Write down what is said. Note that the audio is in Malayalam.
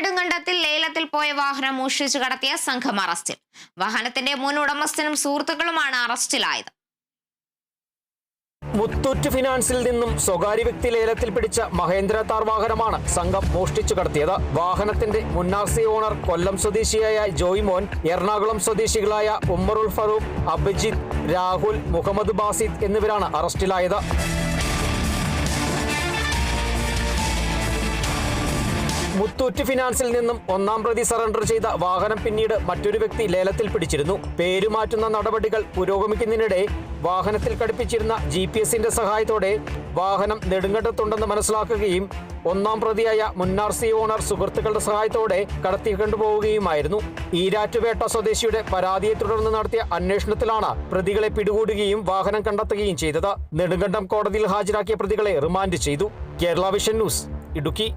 നെടുങ്കണ്ടത്തിൽ ലേലത്തിൽ പോയ വാഹനം മോഷ്ടിച്ചു കടത്തിയ സംഘം അറസ്റ്റിൽ. വാഹനത്തിന്റെ മുൻ ഉടമസ്ഥനും സുഹൃത്തുക്കളുമാണ് അറസ്റ്റിലായത്. മുത്തൂറ്റ് ഫിനാൻസിൽ നിന്നും സ്വകാര്യ വ്യക്തി ലേലത്തിൽ പിടിച്ച മഹേന്ദ്ര താർ വാഹനമാണ് സംഘം മോഷ്ടിച്ചു കടത്തിയത്. വാഹനത്തിന്റെ മുന്നാർസി ഓണർ കൊല്ലം സ്വദേശിയായ ജോയ് മോൻ എറണാകുളം സ്വദേശികളായ ഉമ്മറുൽ ഫറൂഖ് അഭിജിത്ത് രാഹുൽ മുഹമ്മദ് ബാസിദ് എന്നിവരാണ് അറസ്റ്റിലായത്. മുത്തൂറ്റ് ഫിനാൻസിൽ നിന്നും ഒന്നാം പ്രതി സറണ്ടർ ചെയ്ത വാഹനം പിന്നീട് മറ്റൊരു വ്യക്തി ലേലത്തിൽ പിടിച്ചിരുന്നു. പേരുമാറ്റുന്ന നടപടികൾ പുരോഗമിക്കുന്നതിനിടെ വാഹനത്തിൽ ഘടിപ്പിച്ചിരുന്ന ജി പി എസിന്റെ സഹായത്തോടെ വാഹനം നെടുങ്കണ്ടത്തുണ്ടെന്ന് മനസ്സിലാക്കുകയും ഒന്നാം പ്രതിയായ മുന്നാർ സി ഓണർ സുഹൃത്തുക്കളുടെ സഹായത്തോടെ കടത്തി കൊണ്ടുപോവുകയുമായിരുന്നു. ഈരാറ്റുപേട്ട സ്വദേശിയുടെ പരാതിയെ തുടർന്ന് നടത്തിയ അന്വേഷണത്തിലാണ് പ്രതികളെ പിടികൂടുകയും വാഹനം കണ്ടെത്തുകയും ചെയ്തത്. നെടുങ്കണ്ടം കോടതിയിൽ ഹാജരാക്കിയ പ്രതികളെ റിമാൻഡ് ചെയ്തു. Kerala vision news Idukki.